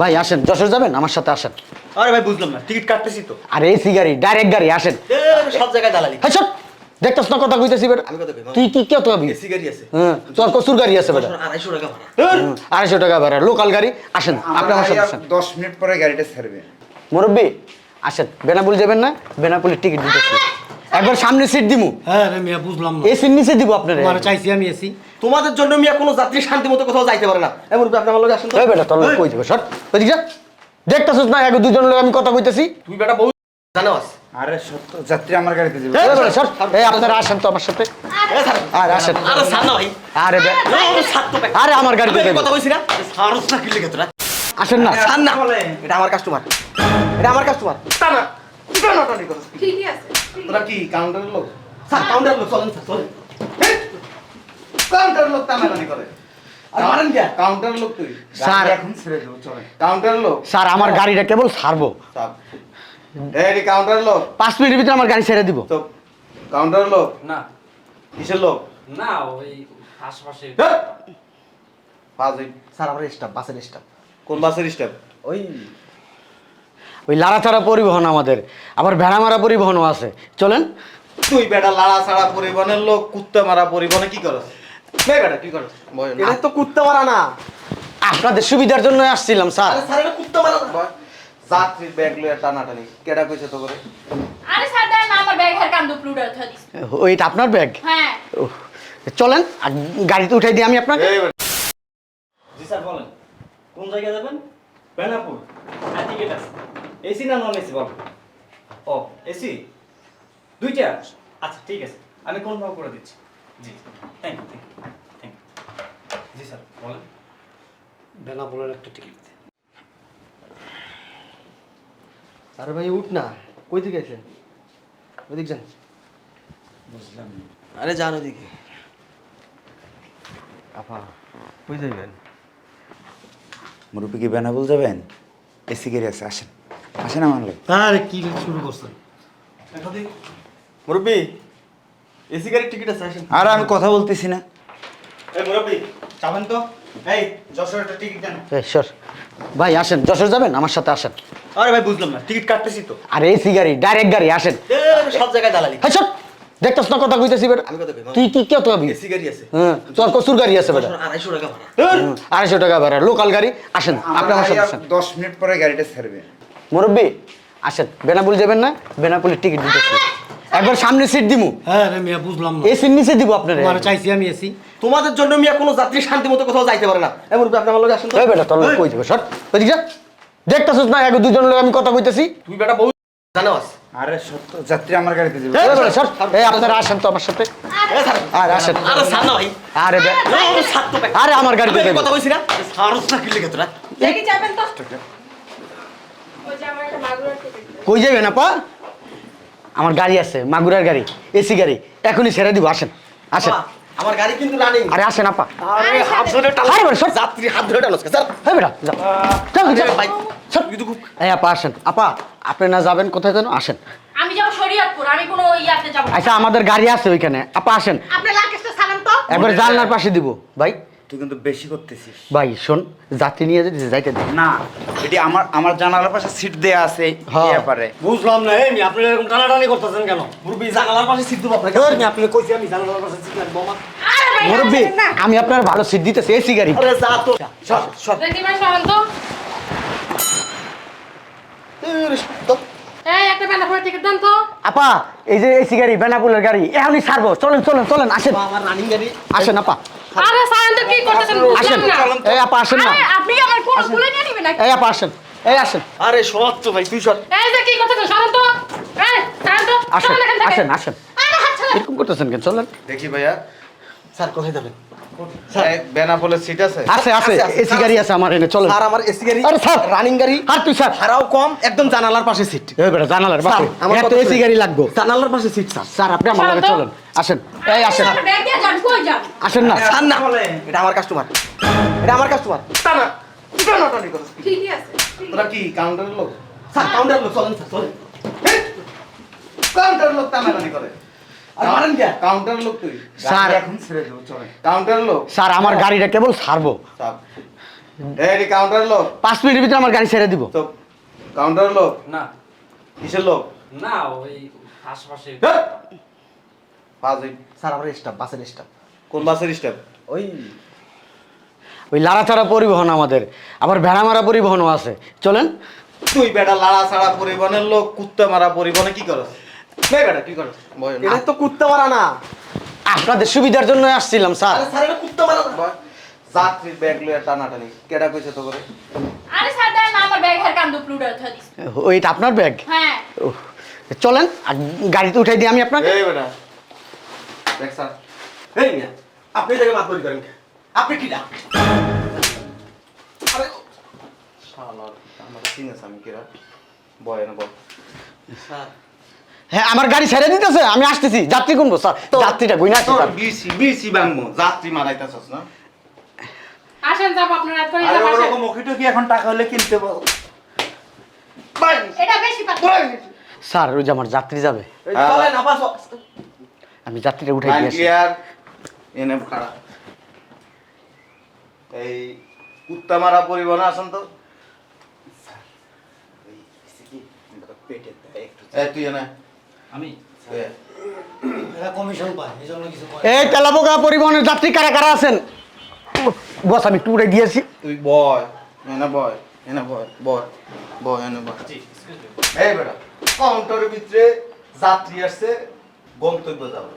ভাই আসেন। যশোর যাবেন? আমার সাথে আসেন। আরে ভাই বুঝলাম না। টিকিট কাটতেছি তো। আরে এসি গাড়ি ডাইরেক্ট গাড়ি আসেন। সব জায়গায় দালালি। হ্যাঁ সব দেখতাস না কথা কইতেছি বেটা? আমি কথা কই, তুই কি কে তো হবি এসি গাড়ি আছে। হ্যাঁ তোর কসুর গাড়ি আছে বেটা। আড়াইশো টাকা ভাড়া। হুম, আড়াইশো টাকা ভাড়া। লোকাল গাড়ি আসেন আপনি আমার সাথে আসেন। দশ মিনিট পরে গাড়িটা ছাড়বে। মুরব্বী আসেন বেনাপুল যাবেন না? বেনাপুলের টিকিট দিতেছি একবার সামনে সিট দিমু। হ্যাঁ রে মিয়া বুঝলাম না। এই সিট নিচে দিব আপনার। তোমার চাইছি আমি এসি তোমাদের জন্য মিয়া কোনো যাত্রী শান্তি মতো কোথাও যাইতে পারে না। এমন আপনি আমার লোক আসেন তো। বেটা তোর কই দিব সর। ওইদিক যা। দেখতেছিস না এক দুজন লোক আমি কথা কইতেছি? তুই বেটা বহু জানোস? আরে সত্য যাত্রী আমার গাড়িতে যাবে। এই বেটা, সর। এই আপনারা আসেন তো আমার সাথে। আর আসেন। আরে ছাড় না ভাই। আরে বে- আরে আমার গাড়িতে কথা কইছি না। সারস না কিলে তোরা আসেন না। ছাড় না। এটা আমার কাস্টমার এটা আমার কাস্টমার তা না টানা টানি করছিস ঠিকই আছে তোরা কি কাউন্টারের লোক? স্যার কাউন্টারের লোক চলেন স্যার চলেন। কাউন্টারের লোক টানাটানি করে। আর মারেন কে? কাউন্টার লোক তুই। স্যার। এখন ছেড়ে দেবো চলে কাউন্টার লোক? স্যার আমার গাড়িটা কেবল ছাড়বো। চাপ এই কাউন্টার লোক। পাঁচ মিনিটের ভিতরে আমার গাড়ি ছেড়ে দিব। তো কাউন্টার লোক? না। কিসের লোক? না ওই আশপাশে। হ্যাঁ। স্যার আমার স্টাফ বাসের স্টাফ কোন বাসের স্টেপ ওই ওই লাড়াচাড়া পরিবহন আমাদের। আবার ভেড়া মারা পরিবহনও আছে। চলেন। তুই বেটা লাড়া ছাড়া পরিবহনের লোক কুত্তা মারা পরিবহনে কি করস? বেটা কি করস? এটা তো কুত্তা মারা না। আপনাদের সুবিধার জন্য আসছিলাম স্যার। আরে স্যার এটা কুত্তা মারা না। যাত্রীর ব্যাগ লইয়া টানাটানি। কেডা কইছে তো করে আরে স্যার দেন না আমার ব্যাগ হের কান দুপুর আপনার ব্যাগ? হ্যাঁ। চলেন গাড়িতে উঠাই দিই আমি আপনাকে। জি স্যার বলেন। কোন জায়গায় যাবেন? বেনাপুর। হ্যাঁ টিকিট আছে। এসি না নন এসি বলেন ও এসি দুইটা? আচ্ছা ঠিক আছে। আমি কোন কনফার্ম করে দিচ্ছি। জি thank you thank you thank you G sir বলেন। বেনাপোলের একটা টিকিট আরে ভাই উঠ না। কই দিকে গেছেন ওদিক যান। বুঝলাম। আরে যান ওদিকে আপা কই যাইবেন? মুরব্বী কি বেনাবুল যাবেন? এসি গাড়ি আছে আসেন। আসেন আমার লোক আরে কি শুরু করছেন? মুরব্বি এসি গাড়ির টিকিট আছে আসেন। আর আমি কথা বলতেছি না। এই মুরব্বি যাবেন তো? এই যশোর একটা টিকিট দেন। এই, সর। ভাই আসেন। যশোর যাবেন? আমার সাথে আসেন। আরে ভাই বুঝলাম না। টিকিট কাটতেছি তো। আরে এসি গাড়ি ডাইরেক্ট গাড়ি আসেন। সব জায়গায় দালালি। হ্যাঁ সর দেখতেছ না কথা কইতেছি বেটা। তুই কি কে তো হবি এসি গাড়ি আছে। হ্যাঁ তোর কসুর গাড়ি আছে বেটা। আড়াইশো টাকা ভাড়া। টাকা লোকাল গাড়ি আসেন আপনি আমার সাথে আসেন দশ মিনিট পরে গাড়িটা ছাড়বে। মুরব্বী আসেন বেনাপুল যাবেন না? বেনাপুলের টিকিট দিতেছি একবার সামনে সিট দিমু। হ্যাঁ রে মিয়া বুঝলাম না। এই নিচে দিব আপনার। চাইছি আমি এসি তোমাদের জন্য মিয়া কোনো যাত্রী শান্তি মতো কোথাও যাইতে পারে না। এমন আপনি আমার লোক আসেন তো। বেটা তোর কই দিব সর। ওইদিক যা। দেখতেছিস না এক দুজন লোক আমি কথা কইতেছি। তুই বেটা বহু জানোস? আরে সত্য যাত্রী আমার গাড়িতে যাবে। এই আপনারা আসেন তো আমার সাথে। আর আসেন। আরে ছাড় না ভাই। আরে আমার গাড়িতে কথা কইছি না। সারস না কিলে তোরা দেখি যাবেন তো? আমার একটা মাগুরার টিকিট কই যাবেন আপা? আমার গাড়ি আছে মাগুরার গাড়ি এসি গাড়ি। এখনই ছেড়ে দিব আসেন। আসেন। আমার গাড়ি কিন্তু রানিং আরে আসেন আপা। আরে হাত ধরে টানো আরে বেটা, যাত্রী হাত ধরে টানো স্যার। হ্যাঁ বেটা যাও। যাও, যাও। ভাই স্যার। কিন্তু খুব এই আপা আসেন। আপা আপনি না যাবেন কোথায় যেন? আসেন। আমি যাব শরীয়তপুর আমি কোনো ইয়াতে যাব আচ্ছা আমাদের গাড়ি আছে ওইখানে। আপা আসেন। আপনি লাগেজটা সালাম তো। একবার জানলার পাশে দিব ভাই। তুই কিন্তু বেশি করতেছিস। ভাই শোন যাত্রী নিয়ে যেতে যাইতে দে। না এটি আমার আমার জানালার পাশে সিট দেয়া আছে। এই ব্যাপারে বুঝলাম না এই আপনি এরকম টানাটানি করতেছেন কেন? মুরব্বি জানালার পাশে সিট দেবো আপনাকে। মিয়া আপনি কইছি আমি জানালার পাশে সিট রাখব আমার মুরব্বী আমি আপনার ভালো সিট দিতেছি এসি গাড়ি আরে যা তো। সর সর। দেখি ভাই সরেন তো। এই একটা বেলা করে টিকিট দেন তো। আপা এই যে এসি গাড়ি বেনাপুলের গাড়ি এখনই ছাড়বো। চলেন চলেন চলেন আসেন। আমার রানিং গাড়ি। আসেন আপা। আরে সায়ন্তর কি করতেছেন আসেন। এই আপা আসেন না। আরে আপনি আমার কোন ভুলে নিয়ে নেবেন এই আপা আসেন। এই আসেন। আরে সর তো ভাই তুই সর এই যে কি করতেছেন? সরেন তো। এই সায়ন্ত আসেন। আসেন আসেন। আরে হাত ছাড়েন। এরকম করতেছেন কেন? চলেন। দেখি ভাইয়া। স্যার কোথায় যাবেন? বেনাপোলের সিট আছে? আছে আছে এসি গাড়ি আছে। আমার এনে চলেন। স্যার আমার এসি গাড়ি আরে স্যার রানিং গাড়ি। আর তুই স্যার ভাড়াও কম একদম জানালার পাশে সিট এই বেটা জানালার বাসে আমার এত এসি গাড়ি লাগবে। জানালার পাশে সিট স্যার। স্যার আপনি আমার লগে চলেন। আসেন। এই আসেন। আসেন না। ছাড় না। এটা আমার কাস্টমার এটা আমার কাস্টমার টানা টানা ঠিকই আছে তোরা কি কাউন্টারের লোক? স্যার কাউন্টার লোক চলেন স্যার চলেন। কাউন্টারের লোক টানাটানি করে। কাউন্টার লোক তুই। স্যার। এখন ছেড়ে দেবো চলে কাউন্টার লোক। স্যার আমার গাড়িটা কেবল এই কাউন্টারের লোক। পাঁচ মিনিটের ভিতরে আমার গাড়ি ছেড়ে দিব। তো কাউন্টারের লোক। না। কিসের লোক? না ওই আশপাশে। স্যার আমার স্টাফ বাসের স্টাফ কোন বাসের স্টেপ ওই ওই লাড়াচাড়া পরিবহন আমাদের। আবার ভেড়া মারা পরিবহনও আছে। চলেন। তুই বেটা লাড়া ছাড়া পরিবহনের লোক কুত্তা মারা পরিবহনে কি করস? বেটা কি বয় এটা তো কুত্তা মারা না। আপনাদের সুবিধার জন্য আসছিলাম স্যার। আরে স্যার এটা কুত্তা মারা না। বয়। যাত্রীর ব্যাগ লইয়া টানাটানি কেডা কইছে তো করে আরে স্যার দেন না আমার ব্যাগ হের কান দুপুর উঠে উঠে দিস ওইটা আপনার ব্যাগ? হ্যাঁ। ওহ, চলেন আর গাড়িতে উঠাই দিই আমি আপনাকে। এই বেটা দেখ স্যার। এই মিয়া আপনি এই জায়গায় করেন কে? আপনি কি না আরে শালার আমার চিনেছ আমি কেরা বয় না বয় স্যার হ্যাঁ আমার গাড়ি ছেড়ে দিতেছে আমি আসতেছি। যাত্রী কোনবো? স্যার যাত্রীটা গুই না স্যার বিসি বিসি বাংমো যাত্রী মারাইতাছস না? আসেন যাব আপনার রাত করে যাব আসেন ওরকম ওকিটো কি এখন টাকা হলে কিনতে পারো এটা বেশি বাই স্যার ওই যে আমার যাত্রী যাবে। এই চলেন আবার আমি যাত্রীটা উঠাই দিয়ে আসি। এনে খাড়া। এই কুত্তা মারা পরিবহন আসেন তো। এই তুই এনে। আমি? তুই এ। এরা কমিশন পায় এই তেলাপোকা পরিবহনের যাত্রী কারা কারা আছেন? বস আমি টুরে দিয়েছি তুই বয় এনে বয় এনে বয় বয় বয় এনে বয়। এই বেটা কাউন্টারের ভিতরে যাত্রী আসছে গন্তব্য যাবে।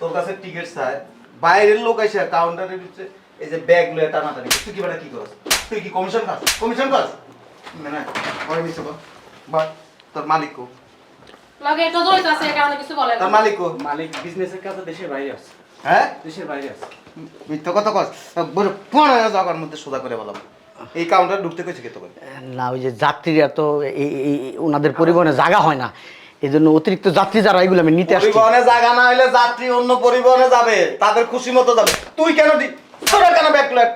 তোর কাছে টিকিট চাই। বাইরের লোক এসে কাউন্টারের ভিতরে এই যে ব্যাগ লয়ে টানাটানি তুই কি বেটা কি করস? তুই কি কমিশন খাস? কমিশন খাস? মানে ওই বল। বল তোর মালিক কো? লগে তো জড়িত আছে এই কারণে কিছু বলে না। তোর মালিক কো মালিক বিজনেসের কাছে দেশের বাইরে আছে। হ্যাঁ? দেশের বাইরে আছে। মিথ্যা কথা কস। বলে পনেরো জায়গার মধ্যে সোজা করে বললাম এই কাউন্টার ঢুকতে কইছে কে তোকে? না ওই যে যাত্রীরা তো এই এই- ওনাদের পরিবহনে জায়গা হয় না। এই জন্য অতিরিক্ত যাত্রী যারা এগুলো আমি নিতে আসছি। পরিবহনে জায়গা না হলে যাত্রী অন্য পরিবহনে যাবে। তাদের খুশি মতো যাবে। তুই কেন দি তোরা কেন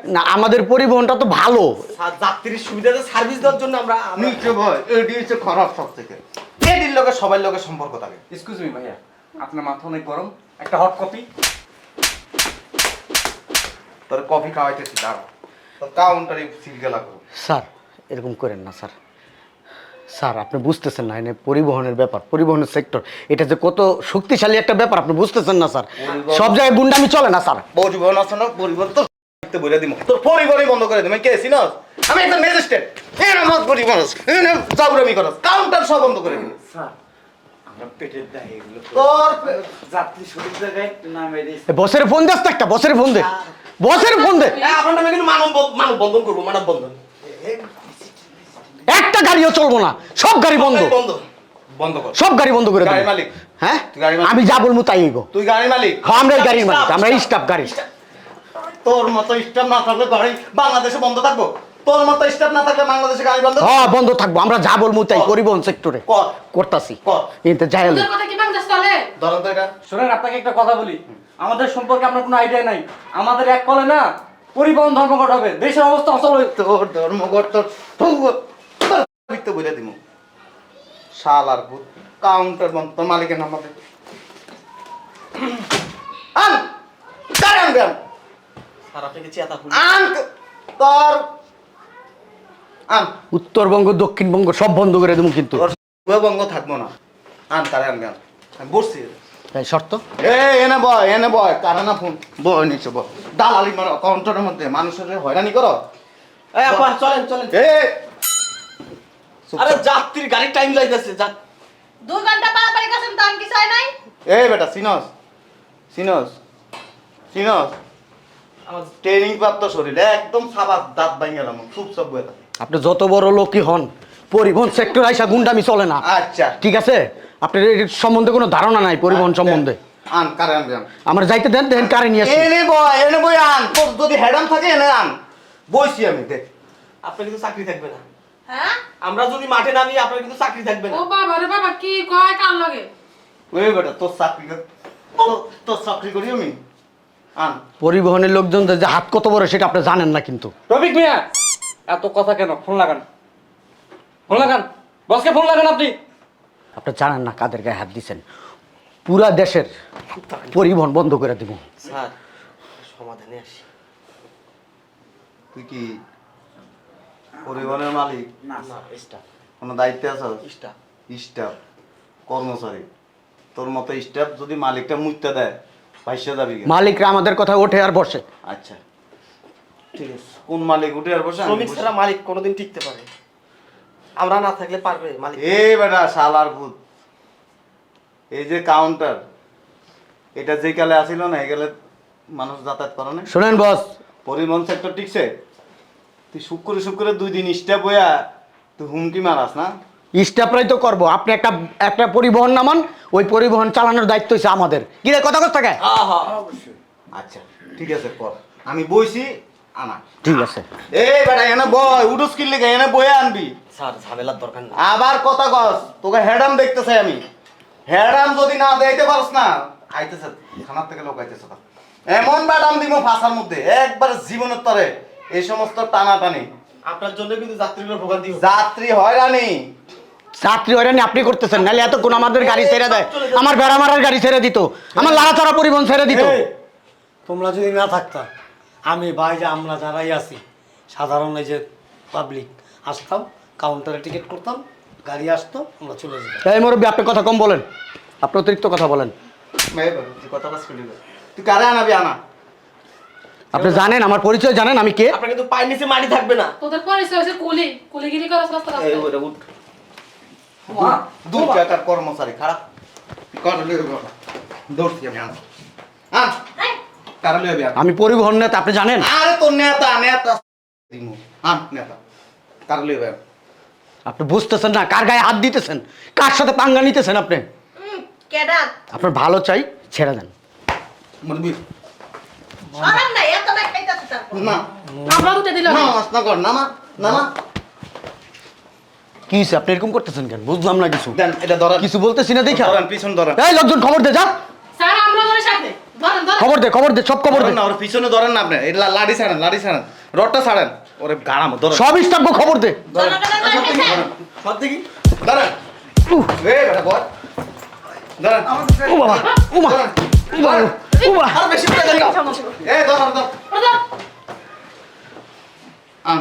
না আমাদের পরিবহনটা তো ভালো। যাত্রীর সুবিধাতে সার্ভিস দেওয়ার জন্য আমরা হচ্ছে খারাপ সব থেকে এডির লোকের সবাই লোকের সম্পর্ক থাকে। এক্সকিউজ মি ভাইয়া। আপনার মাথা অনেক গরম। একটা হট কপি তোর কফি খাওয়াইতেছি দাঁড়া। তোর কাউন্টারে সিল গেলা করো স্যার এরকম করেন না স্যার। স্যার আপনি বুঝতেছেন না এনে পরিবহনের ব্যাপার পরিবহনের সেক্টর এটা যে কত শক্তিশালী একটা ব্যাপার আপনি বুঝতেছেন না স্যার। সব জায়গায় গুন্ডামি চলে না স্যার? পরিবহন আছে না পরিবহন তো দেখতে বলে দিব তোর পরিবহনই বন্ধ করে দিবে কে সিনস? আমি একটা ম্যাজিস্ট্রেট। এর আমার পরিবহন আছে এনে চাউরামি করস। কাউন্টার সব বন্ধ করে দিবে স্যার আমরা পেটের দায় এগুলো তোর যাত্রী সঠিক জায়গায় নামে দিয়েছে বসের ফোন দেস একটা বসের ফোন দে। বসের ফোন দে। এই, আপনার নামে কিন্তু মানব মানব বন্ধন করব মানব বন্ধন। একটা গাড়িও চলবো না। সব গাড়ি বন্ধ। বন্ধ। বন্ধ কর। সব গাড়ি বন্ধ করে গাড়ির দেবো। মালিক। হ্যাঁ? আমি যা বলব তাই হইব। তুই গাড়ি মালিক। হ্যাঁ আমরা গাড়ির মালিক। আমরা স্টাফ। গাড়ি তোর মতো স্টাফ না থাকলে গাড়ি বাংলাদেশে বন্ধ থাকব। তোর মতো স্টাফ না থাকলে বাংলাদেশে গাড়ি বন্ধ হ্যাঁ বন্ধ থাকব। আমরা যা বলব তাই পরিবহন সেক্টরে কর। করতাছি। কর। এতে যাই হলো। তোর কথা কি বাংলাদেশ চলে ধরুন তো এটা। শোনেন আপনাকে একটা কথা বলি। আমাদের সম্পর্কে আপনার কোনো আইডিয়া নাই। আমাদের এক কলে না পরিবহন ধর্মঘট হবে। দেশের অবস্থা অচল হয়ে তোর ধর্মঘট তোর লিখতে বলে দিব। শাল আর ভূত। কাউন্টার বন্ধ। তোর মালিকের দে আন আন স্যার আপনাকে চেতা আন তোর আন। উত্তরবঙ্গ দক্ষিণবঙ্গ সব বন্ধ করে দেবো কিন্তু। তোর বঙ্গ থাকব না। আন আন। আমি বসছি। এই শর্ত? এ এনে বয় এনে বয় কারে না ফোন। বয় নিচে বয়। দালালি মারো কাউন্টারের মধ্যে মানুষের হয়রানি করো। এই আপা চলেন চলেন। এ! আরে যাত্রীর গাড়ির টাইম লাগাইতেছে যা দুই ঘণ্টা পারাপারি গেছেন তো কি চাই নাই? এ বেটা সিনস। সিনস। সিনস। ট্রেনিং প্রাপ্ত শরীর একদম সাবাস দাঁত ভাঙ গেলাম খুব সব বয়ে আপনি যত বড় লোকই হন পরিবহন সেক্টর আইসা গুন্ডামি চলে না। আচ্ছা। ঠিক আছে? আপনার এর সম্বন্ধে কোনো ধারণা নাই পরিবহন সম্বন্ধে। আন কারে আনবে আন? আমরা যাইতে দেন দেখেন কারে নিয়ে আসি। এনে বয় এনে বই আন। তোর যদি হেডাম থাকে এনে আন। বইছি আমি দেখ আপনার কিন্তু চাকরি থাকবে না। হ্যাঁ? আমরা যদি মাঠে নামি আপনার কিন্তু চাকরি থাকবে না। ও বাবা রে বাবা কি কয় কান লাগে? ওই বেটা তোর চাকরি কর- তোর- তোর চাকরি করি আমি? পরিবহনের লোকজন যে হাত কত বড় সেটা আপনি জানেন না কিন্তু। রফিক মিয়া এত কথা কেন? ফোন লাগান। ফোন লাগান। বসকে ফোন লাগান আপনি। আপনি জানেন না কাদের গায়ে হাত দিচ্ছেন পুরা দেশের পরিবহন বন্ধ করে দিব। স্যার সমাধানে আসি। তুই কি পরিবহনের মালিক? না স্টাফ কোনো দায়িত্বে আছো স্টাফ স্টাফ কর্মচারী। তোর মতো স্টাফ যদি মালিকটা মুইতে দেয় যাবি মালিকরা আমাদের কথা ওঠে আর বসে। আচ্ছা। ঠিক আছে। কোন মালিক উঠে আর বসে? শ্রমিক ছাড়া মালিক কোনোদিন টিকতে পারে। আমরা না থাকলে পারবে মালিক। এ বেটা শালার ভূত। এই যে কাউন্টার এটা যে কালে আসিল না এই কালে মানুষ যাতায়াত করে না? শোনেন বস। পরিবহন সেক্টর ঠিকছে তুই শুক্র শুক্রে দুই দিন স্টেপ হইয়া তুই হুমকি মারাস না? স্টাফরাই তো করব। আপনি একটা একটা পরিবহন নামান ওই পরিবহন চালানোর দায়িত্ব হচ্ছে আমাদের। কি রে কথা কথা থাকে আচ্ছা ঠিক আছে কর আমি বইছি আনা। ঠিক আছে। এই বেটা এনে বয় উডুস কিনলে এনে বয়ে আনবি। স্যার ঝামেলার দরকার নেই আবার কথা কস তোকে হেডাম দেখতেছে আমি। হেডাম যদি না দেখতে পারস না আইতেছে থানার থেকে লোক আইতেছে এমন দিব ফাঁসার মধ্যে একবার জীবনের তরে এই সমস্ত টানাটানি। আপনার জন্য কিন্তু যাত্রীগুলো ভোগান্তি হচ্ছে। যাত্রী হয়রানি। চাকরি হয়রানি আপনি করতেছেন নাহলে এতক্ষণ আমাদের গাড়ি ছেড়ে দেয়। আমার বেড়া মারার গাড়ি ছেড়ে দিত আমার লাড়াচাড়া পরিবহন ছেড়ে দিত। এই, তোমরা যদি না থাকতা আমি ভাই যে আমরা যারাই আছি সাধারণ এই যে পাবলিক আসতাম কাউন্টারে টিকিট করতাম গাড়ি আসতো আমরা চলে যেতাম। এই মুরব্বী আপনি কথা কম বলেন। আপনি অতিরিক্ত কথা বলেন। তুই না। কারে আনাবি আনা? আপনি জানেন আমার পরিচয় জানেন আমি কে? আপনার কিন্তু পায়ের নিচে মাটি থাকবে না। তোদের পরিচয় হচ্ছে কুলি। কুলিগিরি করস রাস্তা এই রাস্তা ওরে উঠ। দু টাকার কর্মচারী খারাপ। আমি পরিবহন নেতা আপনি জানেন? আরে তোর নেতা নেতা। নেতা। কারে লইবে আপনি বুঝতেছেন না কার গায়ে হাত দিতেছেন? কার সাথে পাঙ্গা নিতেছেন আপনি? কেডা? আপনার ভালো চাই ছেড়ে দেন। না না। না না না কর নামা নামা কি হয়েছে আপনি এরকম করতেছেন কেন বুঝলাম না কিছু দেন এটা ধরেন কিছু বলতেছি না দেখা ধরেন পিছন ধরেন এই লোকজন খবর দে যা স্যার আমরা ধরে সাথে ধরেন ধরেন খবর দে খবর দে সব খবর দে না ওর পিছনে ধরেন না আপনি এটা লাড়ি ছাড়েন লাড়ি ছাড়েন রডটা ছাড়েন ওরে গাড়াম ধরেন সব স্টাফ খবর দে ধরেন। সব দেখি ধরেন এ বেটা বল ধরেন ও বাবা ও মা ধরেন ও বাবা ও বাবা আর বেশি করে দেন না এ ধর ধর প্রধান আন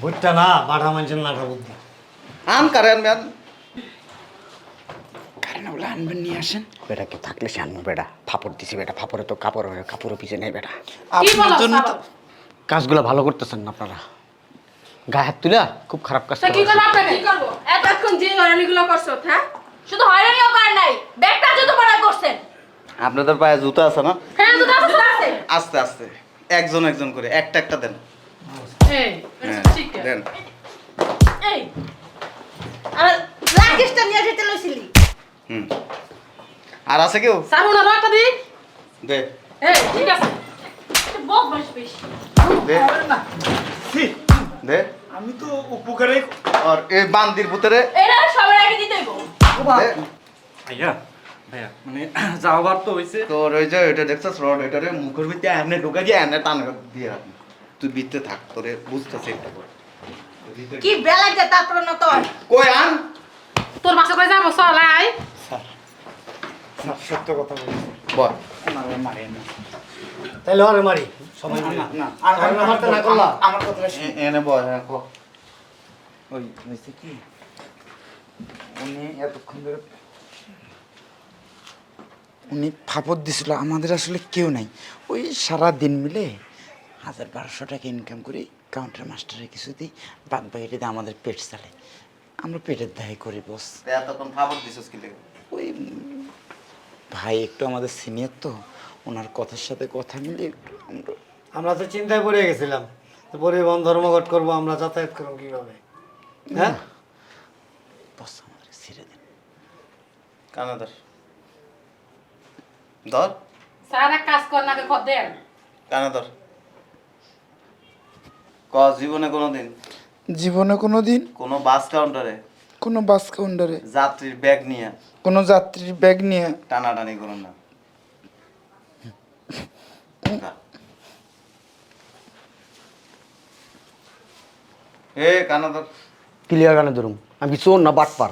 ভুট্টা না বাটা মানুষের নাটা বুদ্ধি। আন কারে আনবে আন বেটাকে থাকলে সে আনব বেটা? ফাপড় দিছি বেটা ফাপড়ে তো কাপড় হয় কাপড়ও পিছে নেই বেটা। কি বলো স্যার? কাজগুলো ভালো করতেছেন না আপনারা? গায়ে হাত তুলে খুব খারাপ কাজ তা কি করা আপনাকে? কি করব? এতক্ষণ যে হয়রানিগুলো করছ হ্যাঁ? শুধু হয়রানিও করেন নাই ব্যাগটা যত বড় করছেন। আপনাদের পায়ে জুতো আছে না? হ্যাঁ আছে। আস্তে আস্তে। একজন একজন করে একটা একটা দেন। দেন এই আর লাগেজটা নিয়ে যেতে লইছিলি হুম আর আছে কেউ একটা দিই দে এই ঠিক আছে বক বাস বেশ দে দে আমি তো উপকারে আর এই বান্দির ভিতরে এটা সবার আগে দিতে হইব দে। ভাইয়া ভাইয়া মানে যাওয়াবার তো হয়েছে তোর ওই যে এটা দেখছিস রড এটারে মুখের ভিতরে এমনি ঢুকে দিয়ে এমনি টান দিয়ে রাখবি তুই বিতে থাক তোরে বুঝতেছি একটু কি বেলা যে তারপর না তোর? কই আন? তোর বাসা করে যাব? চলাই সত্য কথা বলি বল। মারে না। তাহলে ওরে মারি। সবাই মিলে সবাই মিলে মারতে না করলা এ- এনে বল হ্যাঁ কো। ওই হয়েছে কি? উনি এতক্ষণ ধরে উনি ফাপড় দিছিল। আমাদের আসলে কেউ নাই। ওই সারা দিন মিলে হাজার বারোশো টাকা ইনকাম করি কাউন্টার মাস্টারে কিছু দিই বাদ বাকিটাতে আমাদের পেট চালে। আমরা পেটের দায় করি বস এতক্ষণ ফাবর দিছিস কি লেগে? ওই ভাই একটু আমাদের সিনিয়র তো ওনার কথার সাথে কথা মিলে একটু আমরা আমরা তো চিন্তায় পড়ে গেছিলাম তো পরিবহন ধর্মঘট করব আমরা যাতায়াত করব কীভাবে? হ্যাঁ? বস আমাদের ছেড়ে দেন। কানে ধর। ধর স্যার কাজ কর না কর দেন। কানে ধর ক জীবনে কোনোদিন? জীবনে কোনো দিন কোনো বাস কাউন্টারে? কোনো বাস কাউন্টারে। যাত্রীর ব্যাগ নিয়ে? কোনো যাত্রীর ব্যাগ নিয়ে। টানাটানি করুন না। এ কানা ধর ক্লিয়ার কানে ধরুম আমি কি চোর না বাটপার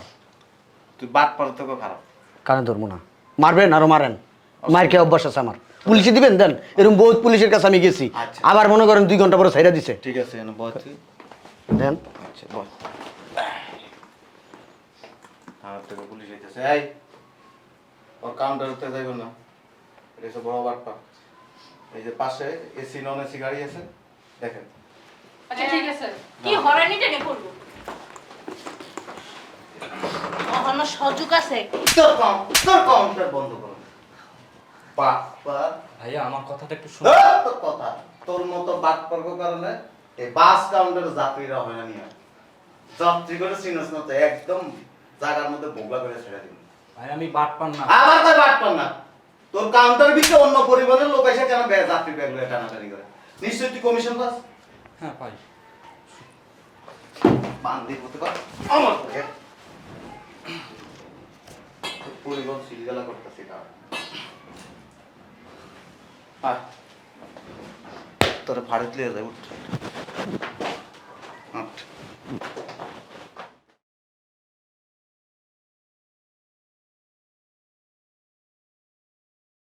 তুই বাট পার তোকে খারাপ। কানে ধরবো না। মারবেন আরও মারেন। মার খেয়ে অভ্যাস আছে আমার। পুলিশে দিবেন দেন। এরকম বহুত পুলিশের কাছে আমি গেছি। আচ্ছা। আবার মনে করেন দুই ঘণ্টা পরে সাইরা দিছে। ঠিক আছে দেন। আচ্ছা বল থেকে পুলিশ হইতেছে এই ওর কাউন্টার উঠতে যাইব না। এটা হচ্ছে বড় বাটপা। এই যে পাশে এসি নন এসি গাড়ি আছে দেখেন। আচ্ছা ঠিক আছে। কি হরানি টেনে কখনো সুযোগ আছে। তোর কাউন তোর কাউন্টার বন্ধ করো। বাটপা ভাইয়া আমার কথাটা একটু শুনুন। তোর কথা। তোর মতো বাটপার কারণে এই বাস কাউন্টারে যাত্রীরা হয় না নিয়ে। যাত্রী করে চিনস না তো একদম জায়গার মধ্যে বোগলা করে ছেড়ে দিন ভাই আমি বাট পান না। আবার কই বাটপার না। তোর কাউন্টার ভিতরে অন্য পরিবহনের লোক এসে কেন বে- যাত্রী ব্যাগ লয়ে টানাটানি করে? নিশ্চয়ই তুই কমিশন পাস? হ্যাঁ পাই। বান্দি হতে পার। আমার পরিবহন সিলগালা করতেছি না আয়। তোর ভারতীয় উঠ। আট